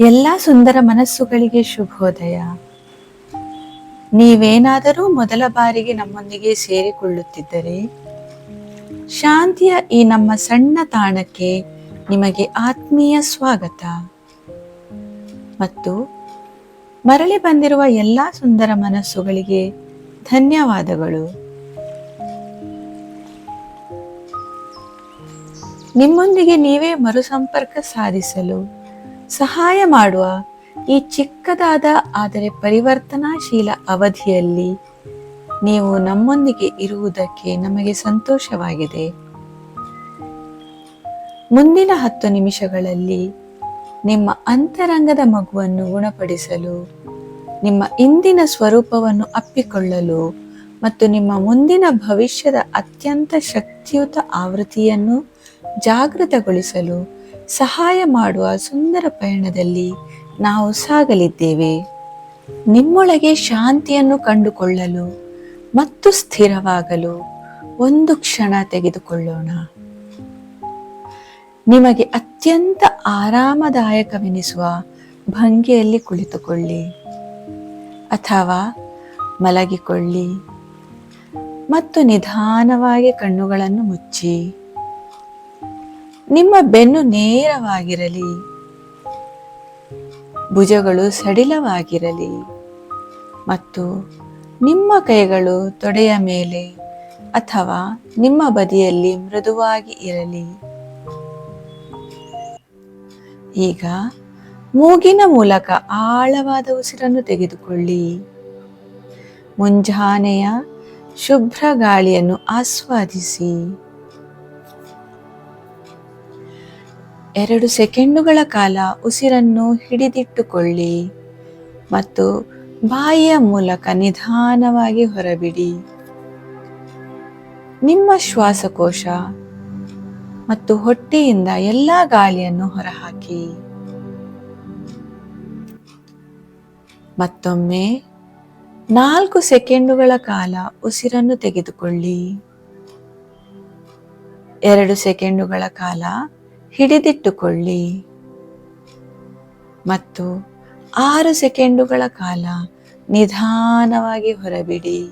ಎಲ್ಲ ಸುಂದರ ಮನಸ್ಸುಗಳಿಗೆ ಶುಭೋದಯ. ನೀವೇನಾದರೂ ಮೊದಲ ಬಾರಿಗೆ ನಮ್ಮೊಂದಿಗೆ ಸೇರಿಕೊಳ್ಳುತ್ತಿದ್ದರೆ, ಶಾಂತಿಯ ಈ ನಮ್ಮ ಸಣ್ಣ ತಾಣಕ್ಕೆ ನಿಮಗೆ ಆತ್ಮೀಯ ಸ್ವಾಗತ. ಮತ್ತು ಮರಳಿ ಬಂದಿರುವ ಎಲ್ಲ ಸುಂದರ ಮನಸ್ಸುಗಳಿಗೆ ಧನ್ಯವಾದಗಳು. ನಿಮ್ಮೊಂದಿಗೆ ನೀವೇ ಮರುಸಂಪರ್ಕ ಸಾಧಿಸಲು ಸಹಾಯ ಮಾಡುವ ಈ ಚಿಕ್ಕದಾದ ಆದರೆ ಪರಿವರ್ತನಾಶೀಲ ಅವಧಿಯಲ್ಲಿ ನೀವು ನಮ್ಮೊಂದಿಗೆ ಇರುವುದಕ್ಕೆ ನಮಗೆ ಸಂತೋಷವಾಗಿದೆ. ಮುಂದಿನ ಹತ್ತು ನಿಮಿಷಗಳಲ್ಲಿ ನಿಮ್ಮ ಅಂತರಂಗದ ಮಗುವನ್ನು ಗುಣಪಡಿಸಲು, ನಿಮ್ಮ ಇಂದಿನ ಸ್ವರೂಪವನ್ನು ಅಪ್ಪಿಕೊಳ್ಳಲು ಮತ್ತು ನಿಮ್ಮ ಮುಂದಿನ ಭವಿಷ್ಯದ ಅತ್ಯಂತ ಶಕ್ತಿಯುತ ಆವೃತ್ತಿಯನ್ನು ಜಾಗೃತಗೊಳಿಸಲು ಸಹಾಯ ಮಾಡುವ ಸುಂದರ ಪಯಣದಲ್ಲಿ ನಾವು ಸಾಗಲಿದ್ದೇವೆ. ನಿಮ್ಮೊಳಗೆ ಶಾಂತಿಯನ್ನು ಕಂಡುಕೊಳ್ಳಲು ಮತ್ತು ಸ್ಥಿರವಾಗಲು ಒಂದು ಕ್ಷಣ ತೆಗೆದುಕೊಳ್ಳೋಣ. ನಿಮಗೆ ಅತ್ಯಂತ ಆರಾಮದಾಯಕವೆನಿಸುವ ಭಂಗಿಯಲ್ಲಿ ಕುಳಿತುಕೊಳ್ಳಿ. ಅಥವಾ ಮಲಗಿಕೊಳ್ಳಿ. ಮತ್ತು ನಿಧಾನವಾಗಿ ಕಣ್ಣುಗಳನ್ನು ಮುಚ್ಚಿ. ನಿಮ್ಮ ಬೆನ್ನು ನೇರವಾಗಿರಲಿ. ಭುಜಗಳು ಸಡಿಲವಾಗಿರಲಿ. ಮತ್ತು ನಿಮ್ಮ ಕೈಗಳು ತೊಡೆಯ ಮೇಲೆ ಅಥವಾ ನಿಮ್ಮ ಬದಿಯಲ್ಲಿ ಮೃದುವಾಗಿ ಇರಲಿ. ಈಗ ಮೂಗಿನ ಮೂಲಕ ಆಳವಾದ ಉಸಿರನ್ನು ತೆಗೆದುಕೊಳ್ಳಿ. ಮುಂಜಾನೆಯ ಶುಭ್ರ ಗಾಳಿಯನ್ನು ಆಸ್ವಾದಿಸಿ. ಎರಡು ಸೆಕೆಂಡುಗಳ ಕಾಲ ಉಸಿರನ್ನು ಹಿಡಿದಿಟ್ಟುಕೊಳ್ಳಿ ಮತ್ತು ಬಾಯಿಯ ಮೂಲಕ ನಿಧಾನವಾಗಿ ಹೊರಬಿಡಿ. ನಿಮ್ಮ ಶ್ವಾಸಕೋಶ ಮತ್ತು ಹೊಟ್ಟೆಯಿಂದ ಎಲ್ಲ ಗಾಳಿಯನ್ನು ಹೊರಹಾಕಿ. ಮತ್ತೊಮ್ಮೆ ನಾಲ್ಕು ಸೆಕೆಂಡುಗಳ ಕಾಲ ಉಸಿರನ್ನು ತೆಗೆದುಕೊಳ್ಳಿ. ಎರಡು ಸೆಕೆಂಡುಗಳ ಕಾಲ ಹಿಡಿದಿಟ್ಟುಕೊಳ್ಳಿ. ಮತ್ತು ಆರು ಸೆಕೆಂಡುಗಳ ಕಾಲ ನಿಧಾನವಾಗಿ ಹೊರಬಿಡಿ.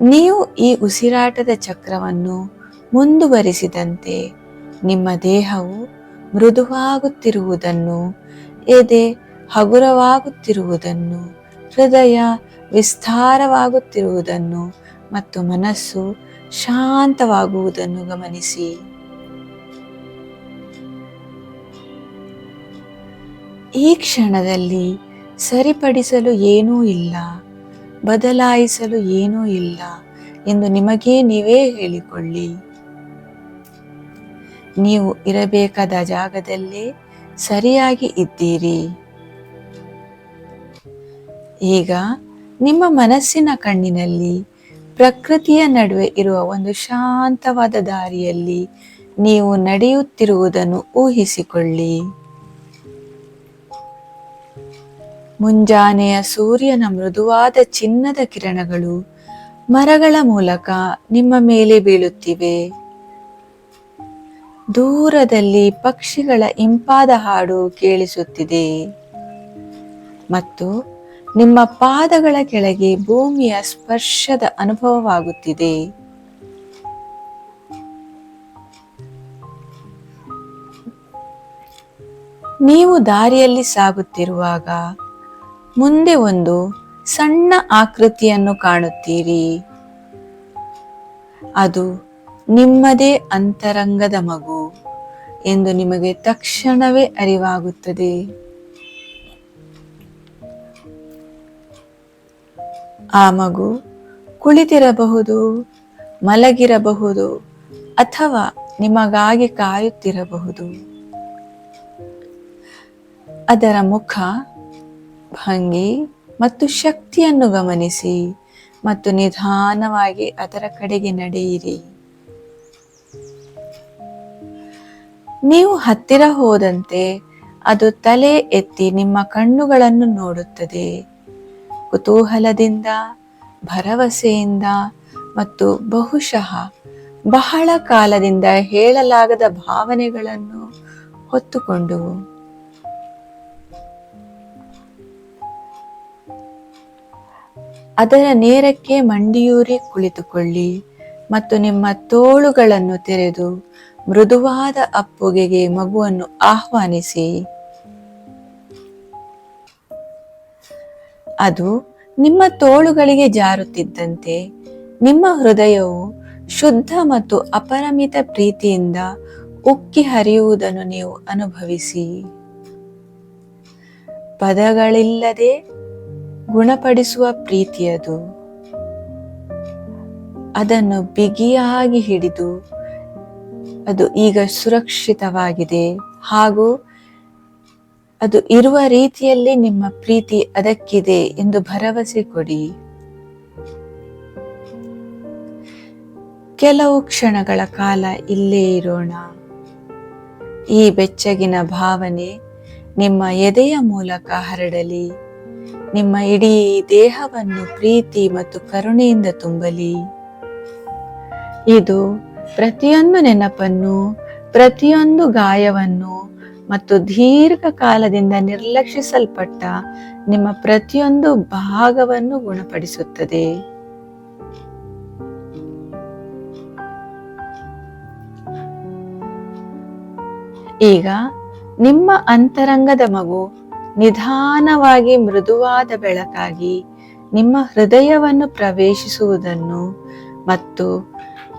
ನೀವು ಈ ಉಸಿರಾಟದ ಚಕ್ರವನ್ನು ಮುಂದುವರಿಸಿದಂತೆ ನಿಮ್ಮ ದೇಹವು ಮೃದುವಾಗುತ್ತಿರುವುದನ್ನು, ಎದೆ ಹಗುರವಾಗುತ್ತಿರುವುದನ್ನು, ಹೃದಯ ವಿಸ್ತಾರವಾಗುತ್ತಿರುವುದನ್ನು ಮತ್ತು ಮನಸ್ಸು ಶಾಂತವಾಗುವುದನ್ನು ಗಮನಿಸಿ. ಈ ಕ್ಷಣದಲ್ಲಿ ಸರಿಪಡಿಸಲು ಏನೂ ಇಲ್ಲ, ಬದಲಾಯಿಸಲು ಏನೂ ಇಲ್ಲ ಎಂದು ನಿಮಗೇ ನೀವೇ ಹೇಳಿಕೊಳ್ಳಿ. ನೀವು ಇರಬೇಕಾದ ಜಾಗದಲ್ಲೇ ಸರಿಯಾಗಿ ಇದ್ದೀರಿ. ಈಗ ನಿಮ್ಮ ಮನಸ್ಸಿನ ಕಣ್ಣಿನಲ್ಲಿ ಪ್ರಕೃತಿಯ ನಡುವೆ ಇರುವ ಒಂದು ಶಾಂತವಾದ ದಾರಿಯಲ್ಲಿ ನೀವು ನಡೆಯುತ್ತಿರುವುದನ್ನು ಊಹಿಸಿಕೊಳ್ಳಿ. ಮುಂಜಾನೆಯ ಸೂರ್ಯನ ಮೃದುವಾದ ಚಿನ್ನದ ಕಿರಣಗಳು ಮರಗಳ ಮೂಲಕ ನಿಮ್ಮ ಮೇಲೆ ಬೀಳುತ್ತಿವೆ. ದೂರದಲ್ಲಿ ಪಕ್ಷಿಗಳ ಇಂಪಾದ ಹಾಡು ಕೇಳಿಸುತ್ತಿದೆ. ಮತ್ತು ನಿಮ್ಮ ಪಾದಗಳ ಕೆಳಗೆ ಭೂಮಿಯ ಸ್ಪರ್ಶದ ಅನುಭವವಾಗುತ್ತಿದೆ. ನೀವು ದಾರಿಯಲ್ಲಿ ಸಾಗುತ್ತಿರುವಾಗ ಮುಂದೆ ಒಂದು ಸಣ್ಣ ಆಕೃತಿಯನ್ನು ಕಾಣುತ್ತೀರಿ. ಅದು ನಿಮ್ಮದೇ ಅಂತರಂಗದ ಮಗು ಎಂದು ನಿಮಗೆ ತಕ್ಷಣವೇ ಅರಿವಾಗುತ್ತದೆ. ಆ ಮಗು ಕುಳಿತಿರಬಹುದು, ಮಲಗಿರಬಹುದು ಅಥವಾ ನಿಮಗಾಗಿ ಕಾಯುತ್ತಿರಬಹುದು. ಅದರ ಮುಖ ಭಂಗಿ ಮತ್ತು ಶಕ್ತಿಯನ್ನು ಗಮನಿಸಿ ಮತ್ತು ನಿಧಾನವಾಗಿ ಅದರ ಕಡೆಗೆ ನಡೆಯಿರಿ. ನೀವು ಹತ್ತಿರ ಹೋದಂತೆ ಅದು ತಲೆ ಎತ್ತಿ ನಿಮ್ಮ ಕಣ್ಣುಗಳನ್ನು ನೋಡುತ್ತದೆ. ಕುತೂಹಲದಿಂದ, ಭರವಸೆಯಿಂದ ಮತ್ತು ಬಹುಶಃ ಬಹಳ ಕಾಲದಿಂದ ಹೇಳಲಾಗದ ಭಾವನೆಗಳನ್ನು ಹೊತ್ತುಕೊಂಡು. ಅದರ ನೇರಕ್ಕೆ ಮಂಡಿಯೂರಿ ಕುಳಿತುಕೊಳ್ಳಿ ಮತ್ತು ನಿಮ್ಮ ತೋಳುಗಳನ್ನು ತೆರೆದು ಮೃದುವಾದ ಅಪ್ಪುಗೆಗೆ ಮಗುವನ್ನು ಆಹ್ವಾನಿಸಿ. ಅದು ನಿಮ್ಮ ತೋಳುಗಳಿಗೆ ಜಾರುತ್ತಿದ್ದಂತೆ. ನಿಮ್ಮ ಹೃದಯವು ಶುದ್ಧ ಮತ್ತು ಅಪರಮಿತ ಪ್ರೀತಿಯಿಂದ ಉಕ್ಕಿ ಹರಿಯುವುದನ್ನು ನೀವು ಅನುಭವಿಸಿ. ಪದಗಳಿಲ್ಲದೆ ಗುಣಪಡಿಸುವ ಪ್ರೀತಿಯದು ಅದನ್ನು ಬಿಗಿಯಾಗಿ ಹಿಡಿದು ಅದು ಈಗ ಸುರಕ್ಷಿತವಾಗಿದೆ ಹಾಗೂ ಅದು ಇರುವ ರೀತಿಯಲ್ಲಿ ನಿಮ್ಮ ಪ್ರೀತಿ ಅದಕ್ಕಿದೆ ಎಂದು ಭರವಸೆ ಕೊಡಿ. ಕೆಲವು ಕ್ಷಣಗಳ ಕಾಲ ಇಲ್ಲೇ ಇರೋಣ. ಈ ಬೆಚ್ಚಗಿನ ಭಾವನೆ ನಿಮ್ಮ ಎದೆಯ ಮೂಲಕ ಹರಡಲಿ. ನಿಮ್ಮ ಇಡೀ ದೇಹವನ್ನು ಪ್ರೀತಿ ಮತ್ತು ಕರುಣೆಯಿಂದ ತುಂಬಲಿ. ಇದು ಪ್ರತಿಯೊಂದು ನೆನಪನ್ನು, ಪ್ರತಿಯೊಂದು ಗಾಯವನ್ನು ಮತ್ತು ದೀರ್ಘಕಾಲದಿಂದ ನಿರ್ಲಕ್ಷಿಸಲ್ಪಟ್ಟ ನಿಮ್ಮ ಪ್ರತಿಯೊಂದು ಭಾಗವನ್ನು ಗುಣಪಡಿಸುತ್ತದೆ. ಈಗ ನಿಮ್ಮ ಅಂತರಂಗದ ಮಗು ನಿಧಾನವಾಗಿ ಮೃದುವಾದ ಬೆಳಕಾಗಿ ನಿಮ್ಮ ಹೃದಯವನ್ನು ಪ್ರವೇಶಿಸುವುದನ್ನು ಮತ್ತು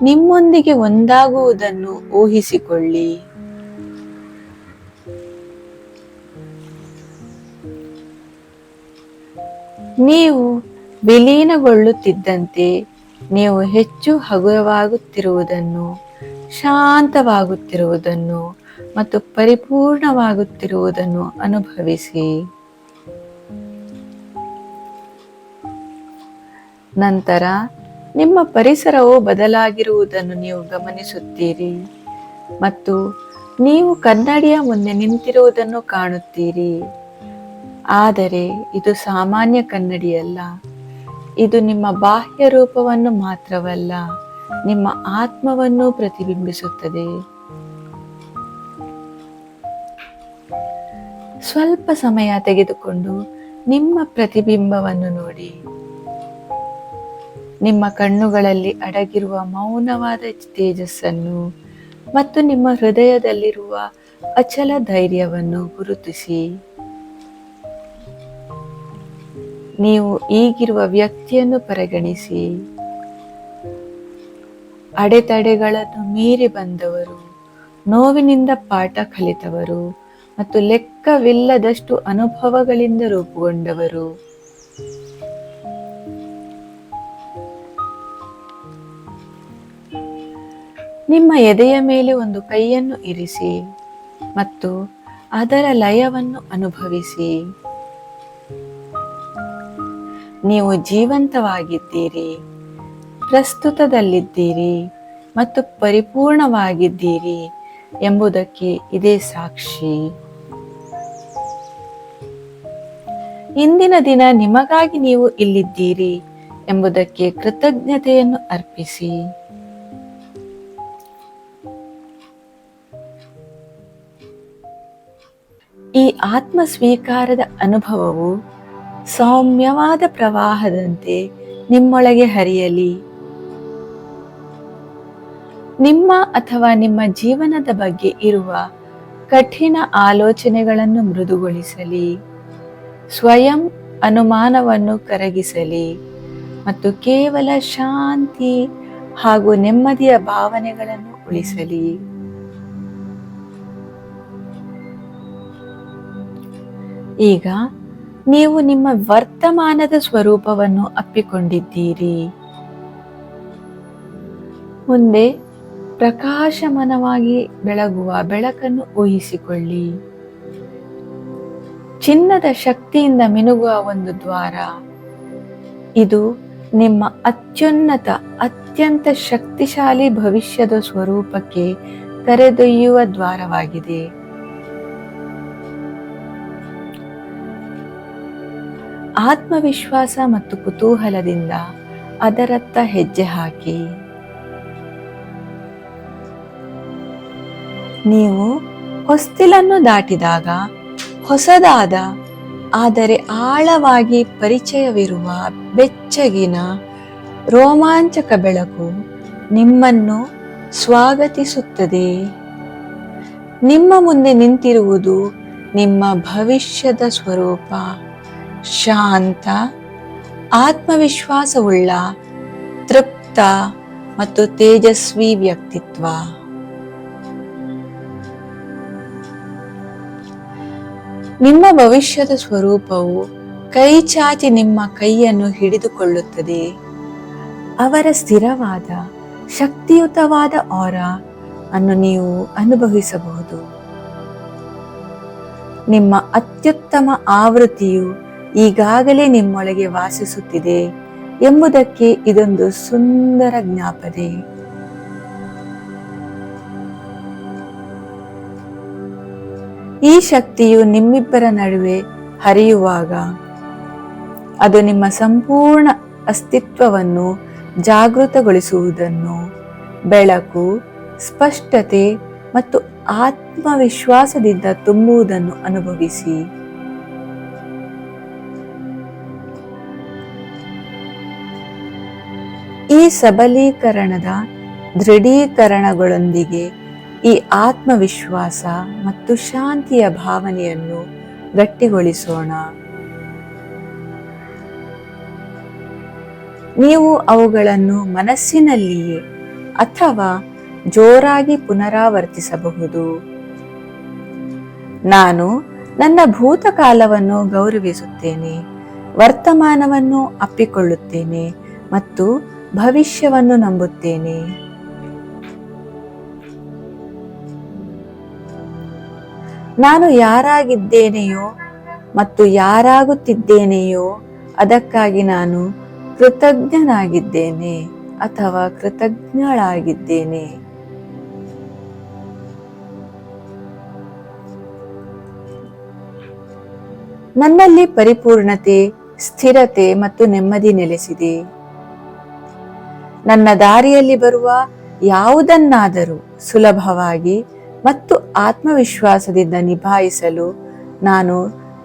ನಿಮ್ಮೊಂದಿಗೆ ಒಂದಾಗುವುದನ್ನು ಊಹಿಸಿಕೊಳ್ಳಿ. ನೀವು ವಿಲೀನಗೊಳ್ಳುತ್ತಿದ್ದಂತೆ ನೀವು ಹೆಚ್ಚು ಹಗುರವಾಗುತ್ತಿರುವುದನ್ನು, ಶಾಂತವಾಗುತ್ತಿರುವುದನ್ನು ಮತ್ತು ಪರಿಪೂರ್ಣವಾಗುತ್ತಿರುವುದನ್ನು ಅನುಭವಿಸಿ. ನಂತರ ನಿಮ್ಮ ಪರಿಸರವು ಬದಲಾಗಿರುವುದನ್ನು ನೀವು ಗಮನಿಸುತ್ತೀರಿ ಮತ್ತು ನೀವು ಕನ್ನಡಿಯ ಮುಂದೆ ನಿಂತಿರುವುದನ್ನು ಕಾಣುತ್ತೀರಿ. ಆದರೆ ಇದು ಸಾಮಾನ್ಯ ಕನ್ನಡಿಯಲ್ಲ. ಇದು ನಿಮ್ಮ ಬಾಹ್ಯ ರೂಪವನ್ನು ಮಾತ್ರವಲ್ಲ, ನಿಮ್ಮ ಆತ್ಮವನ್ನು ಪ್ರತಿಬಿಂಬಿಸುತ್ತದೆ. ಸ್ವಲ್ಪ ಸಮಯ ತೆಗೆದುಕೊಂಡು ನಿಮ್ಮ ಪ್ರತಿಬಿಂಬವನ್ನು ನೋಡಿ. ನಿಮ್ಮ ಕಣ್ಣುಗಳಲ್ಲಿ ಅಡಗಿರುವ ಮೌನವಾದ ತೇಜಸ್ಸನ್ನು ಮತ್ತು ನಿಮ್ಮ ಹೃದಯದಲ್ಲಿರುವ ಅಚಲ ಧೈರ್ಯವನ್ನು ಗುರುತಿಸಿ. ನೀವು ಈಗಿರುವ ವ್ಯಕ್ತಿಯನ್ನು ಪರಿಗಣಿಸಿ. ಅಡೆತಡೆಗಳನ್ನು ಮೀರಿ ಬಂದವರು, ನೋವಿನಿಂದ ಪಾಠ ಕಲಿತವರು ಮತ್ತು ಲೆಕ್ಕವಿಲ್ಲದಷ್ಟು ಅನುಭವಗಳಿಂದ ರೂಪುಗೊಂಡವರು. ನಿಮ್ಮ ಎದೆಯ ಮೇಲೆ ಒಂದು ಕೈಯನ್ನು ಇರಿಸಿ ಮತ್ತು ಅದರ ಲಯವನ್ನು ಅನುಭವಿಸಿ. ನೀವು ಜೀವಂತವಾಗಿದ್ದೀರಿ, ಪ್ರಸ್ತುತದಲ್ಲಿದ್ದೀರಿ ಮತ್ತು ಪರಿಪೂರ್ಣವಾಗಿದ್ದೀರಿ ಎಂಬುದಕ್ಕೆ ಇದೇ ಸಾಕ್ಷಿ. ಇಂದಿನ ದಿನ ನಿಮಗಾಗಿ ನೀವು ಇಲ್ಲಿದ್ದೀರಿ ಎಂಬುದಕ್ಕೆ ಕೃತಜ್ಞತೆಯನ್ನು ಅರ್ಪಿಸಿ. ಈ ಆತ್ಮ ಸ್ವೀಕಾರದ ಅನುಭವವು ಸೌಮ್ಯವಾದ ಪ್ರವಾಹದಂತೆ ನಿಮ್ಮೊಳಗೆ ಹರಿಯಲಿ. ನಿಮ್ಮ ಅಥವಾ ನಿಮ್ಮ ಜೀವನದ ಬಗ್ಗೆ ಇರುವ ಕಠಿಣ ಆಲೋಚನೆಗಳನ್ನು ಮೃದುಗೊಳಿಸಲಿ. ಸ್ವಯಂ ಅನುಮಾನವನ್ನು ಕರಗಿಸಲಿ ಮತ್ತು ಕೇವಲ ಶಾಂತಿ ಹಾಗೂ ನೆಮ್ಮದಿಯ ಭಾವನೆಗಳನ್ನು ಉಳಿಸಲಿ. ಈಗ ನೀವು ನಿಮ್ಮ ವರ್ತಮಾನದ ಸ್ವರೂಪವನ್ನು ಅಪ್ಪಿಕೊಂಡಿದ್ದೀರಿ. ಮುಂದೆ ಪ್ರಕಾಶಮನವಾಗಿ ಬೆಳಗುವ ಬೆಳಕನ್ನು ಊಹಿಸಿಕೊಳ್ಳಿ. ಚಿನ್ನದ ಶಕ್ತಿಯಿಂದ ಮಿನುಗುವ ಒಂದು ದ್ವಾರ. ಇದು ನಿಮ್ಮ ಅತ್ಯುನ್ನತ, ಅತ್ಯಂತ ಶಕ್ತಿಶಾಲಿ ಭವಿಷ್ಯದ ಸ್ವರೂಪಕ್ಕೆ ಕರೆದೊಯ್ಯುವ ದ್ವಾರವಾಗಿದೆ. ಆತ್ಮವಿಶ್ವಾಸ ಮತ್ತು ಕುತೂಹಲದಿಂದ ಅದರತ್ತ ಹೆಜ್ಜೆ ಹಾಕಿ. ನೀವು ಹೊಸ್ತಿಲನ್ನು ದಾಟಿದಾಗ ಹೊಸದಾದ, ಆದರೆ ಆಳವಾಗಿ ಪರಿಚಯವಿರುವ ಬೆಚ್ಚಗಿನ ರೋಮಾಂಚಕ ಬೆಳಕು ನಿಮ್ಮನ್ನು ಸ್ವಾಗತಿಸುತ್ತದೆ. ನಿಮ್ಮ ಮುಂದೆ ನಿಂತಿರುವುದು ನಿಮ್ಮ ಭವಿಷ್ಯದ ಸ್ವರೂಪ. ಶಾಂತ, ಆತ್ಮವಿಶ್ವಾಸವುಳ್ಳ, ತೃಪ್ತ ಮತ್ತು ತೇಜಸ್ವಿ ವ್ಯಕ್ತಿತ್ವ. ನಿಮ್ಮ ಭವಿಷ್ಯದ ಸ್ವರೂಪವು ಕೈ ಚಾಚಿ ನಿಮ್ಮ ಕೈಯನ್ನು ಹಿಡಿದುಕೊಳ್ಳುತ್ತದೆ. ಅವರ ಸ್ಥಿರವಾದ, ಶಕ್ತಿಯುತವಾದ ಆರ ಅನ್ನು ನೀವು ಅನುಭವಿಸಬಹುದು. ನಿಮ್ಮ ಅತ್ಯುತ್ತಮ ಆವೃತ್ತಿಯು ಈಗಾಗಲೇ ನಿಮ್ಮೊಳಗೆ ವಾಸಿಸುತ್ತಿದೆ ಎಂಬುದಕ್ಕೆ ಇದೊಂದು ಸುಂದರ ಜ್ಞಾಪನೆ. ಈ ಶಕ್ತಿಯು ನಿಮ್ಮಿಬ್ಬರ ನಡುವೆ ಹರಿಯುವಾಗ ಅದು ನಿಮ್ಮ ಸಂಪೂರ್ಣ ಅಸ್ತಿತ್ವವನ್ನು ಜಾಗೃತಗೊಳಿಸುವುದನ್ನು ಬೆಳಕು, ಸ್ಪಷ್ಟತೆ ಮತ್ತು ಆತ್ಮವಿಶ್ವಾಸದಿಂದ ತುಂಬುವುದನ್ನು ಅನುಭವಿಸಿ. ಈ ಸಬಲೀಕರಣದ ದೃಢೀಕರಣಗಳೊಂದಿಗೆ ಈ ಆತ್ಮವಿಶ್ವಾಸ ಮತ್ತು ಶಾಂತಿಯ ಭಾವನೆಯನ್ನು ಗಟ್ಟಿಗೊಳಿಸೋಣ. ನೀವು ಅವುಗಳನ್ನು ಮನಸ್ಸಿನಲ್ಲಿಯೇ ಅಥವಾ ಜೋರಾಗಿ ಪುನರಾವರ್ತಿಸಬಹುದು. ನಾನು ನನ್ನ ಭೂತಕಾಲವನ್ನು ಗೌರವಿಸುತ್ತೇನೆ, ವರ್ತಮಾನವನ್ನು ಅಪ್ಪಿಕೊಳ್ಳುತ್ತೇನೆ ಮತ್ತು ಭವಿಷ್ಯವನ್ನು ನಂಬುತ್ತೇನೆ. ನಾನು ಯಾರಾಗಿದ್ದೇನೆಯೋ ಮತ್ತು ಯಾರಾಗುತ್ತಿದ್ದೇನೆಯೋ ಅದಕ್ಕಾಗಿ ನಾನು ಕೃತಜ್ಞನಾಗಿದ್ದೇನೆ ಅಥವಾ ಕೃತಜ್ಞಳಾಗಿದ್ದೇನೆ. ನನ್ನಲ್ಲಿ ಪರಿಪೂರ್ಣತೆ, ಸ್ಥಿರತೆ ಮತ್ತು ನೆಮ್ಮದಿ ನೆಲೆಸಿದೆ. ನನ್ನ ದಾರಿಯಲ್ಲಿ ಬರುವ ಯಾವುದನ್ನಾದರೂ ಸುಲಭವಾಗಿ ಮತ್ತು ಆತ್ಮವಿಶ್ವಾಸದಿಂದ ನಿಭಾಯಿಸಲು ನಾನು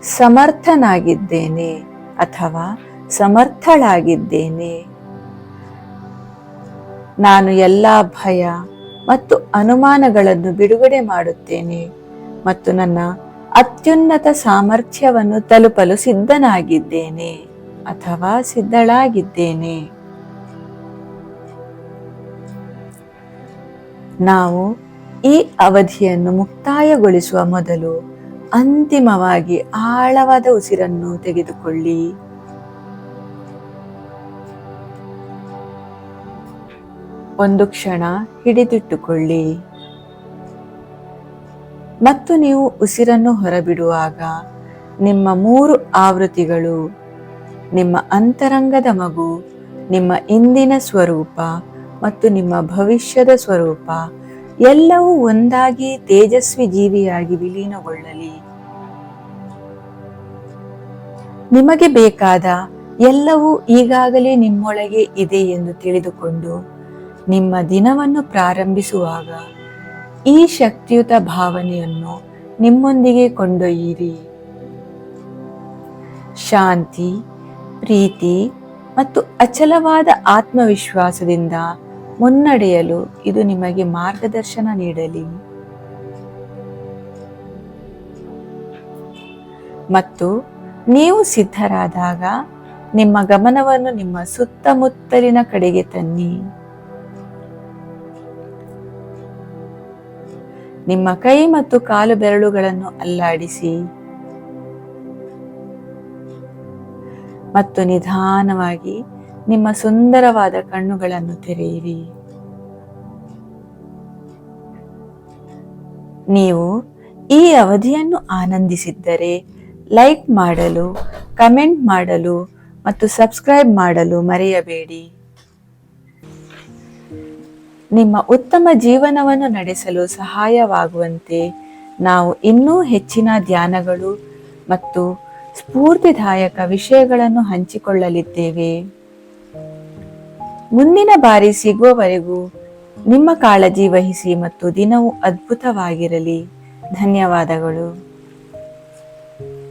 ಸಮರ್ಥನಾಗಿದ್ದೇನೆ ಅಥವಾ ಸಮರ್ಥಳಾಗಿದ್ದೇನೆ. ನಾನು ಎಲ್ಲ ಭಯ ಮತ್ತು ಅನುಮಾನಗಳನ್ನು ಬಿಡುಗಡೆ ಮಾಡುತ್ತೇನೆ ಮತ್ತು ನನ್ನ ಅತ್ಯುನ್ನತ ಸಾಮರ್ಥ್ಯವನ್ನು ತಲುಪಲು ಸಿದ್ಧನಾಗಿದ್ದೇನೆ ಅಥವಾ ಸಿದ್ಧಳಾಗಿದ್ದೇನೆ. ನಾವು ಈ ಅವಧಿಯನ್ನು ಮುಕ್ತಾಯಗೊಳಿಸುವ ಮೊದಲು ಅಂತಿಮವಾಗಿ ಆಳವಾದ ಉಸಿರನ್ನು ತೆಗೆದುಕೊಳ್ಳಿ. ಒಂದು ಕ್ಷಣ ಹಿಡಿದಿಟ್ಟುಕೊಳ್ಳಿ. ಮತ್ತು ನೀವು ಉಸಿರನ್ನು ಹೊರಬಿಡುವಾಗ ನಿಮ್ಮ ಮೂರು ಆವೃತ್ತಿಗಳು, ನಿಮ್ಮ ಅಂತರಂಗದ ಮಗು, ನಿಮ್ಮ ಇಂದಿನ ಸ್ವರೂಪ ಮತ್ತು ನಿಮ್ಮ ಭವಿಷ್ಯದ ಸ್ವರೂಪ ಎಲ್ಲವೂ ಒಂದಾಗಿ ತೇಜಸ್ವಿ ಜೀವಿಯಾಗಿ ವಿಲೀನಗೊಳ್ಳಲಿ. ನಿಮಗೆ ಬೇಕಾದ ಎಲ್ಲವೂ ಈಗಾಗಲೇ ನಿಮ್ಮೊಳಗೆ ಇದೆ ಎಂದು ತಿಳಿದುಕೊಂಡು ನಿಮ್ಮ ದಿನವನ್ನು ಪ್ರಾರಂಭಿಸುವಾಗ ಈ ಶಕ್ತಿಯುತ ಭಾವನೆಯನ್ನು ನಿಮ್ಮೊಂದಿಗೆ ಕೊಂಡೊಯ್ಯಿರಿ. ಶಾಂತಿ, ಪ್ರೀತಿ ಮತ್ತು ಅಚಲವಾದ ಆತ್ಮವಿಶ್ವಾಸದಿಂದ ಮುನ್ನಡೆಯಲು ಇದು ನಿಮಗೆ ಮಾರ್ಗದರ್ಶನ ನೀಡಲಿ. ಮತ್ತು ನೀವು ಸಿದ್ಧರಾದಾಗ ನಿಮ್ಮ ಗಮನವನ್ನು ನಿಮ್ಮ ಸುತ್ತಮುತ್ತಲಿನ ಕಡೆಗೆ ತನ್ನಿ. ನಿಮ್ಮ ಕೈ ಮತ್ತು ಕಾಲು ಬೆರಳುಗಳನ್ನು ಅಲ್ಲಾಡಿಸಿ. ಮತ್ತು ನಿಧಾನವಾಗಿ ನಿಮ್ಮ ಸುಂದರವಾದ ಕಣ್ಣುಗಳನ್ನು ತೆರೆಯಿರಿ. ನೀವು ಈ ಅವಧಿಯನ್ನು ಆನಂದಿಸಿದ್ದರೆ ಲೈಕ್ ಮಾಡಲು, ಕಮೆಂಟ್ ಮಾಡಲು ಮತ್ತು ಸಬ್ಸ್ಕ್ರೈಬ್ ಮಾಡಲು ಮರೆಯಬೇಡಿ. ನಿಮ್ಮ ಉತ್ತಮ ಜೀವನವನ್ನು ನಡೆಸಲು ಸಹಾಯವಾಗುವಂತೆ ನಾವು ಇನ್ನೂ ಹೆಚ್ಚಿನ ಧ್ಯಾನಗಳು ಮತ್ತು ಸ್ಫೂರ್ತಿದಾಯಕ ವಿಷಯಗಳನ್ನು ಹಂಚಿಕೊಳ್ಳಲಿದ್ದೇವೆ. ಮುಂದಿನ ಬಾರಿ ಸಿಗುವವರೆಗೂ ನಿಮ್ಮ ಕಾಳಜಿ ವಹಿಸಿ ಮತ್ತು ದಿನವು ಅದ್ಭುತವಾಗಿರಲಿ. ಧನ್ಯವಾದಗಳು.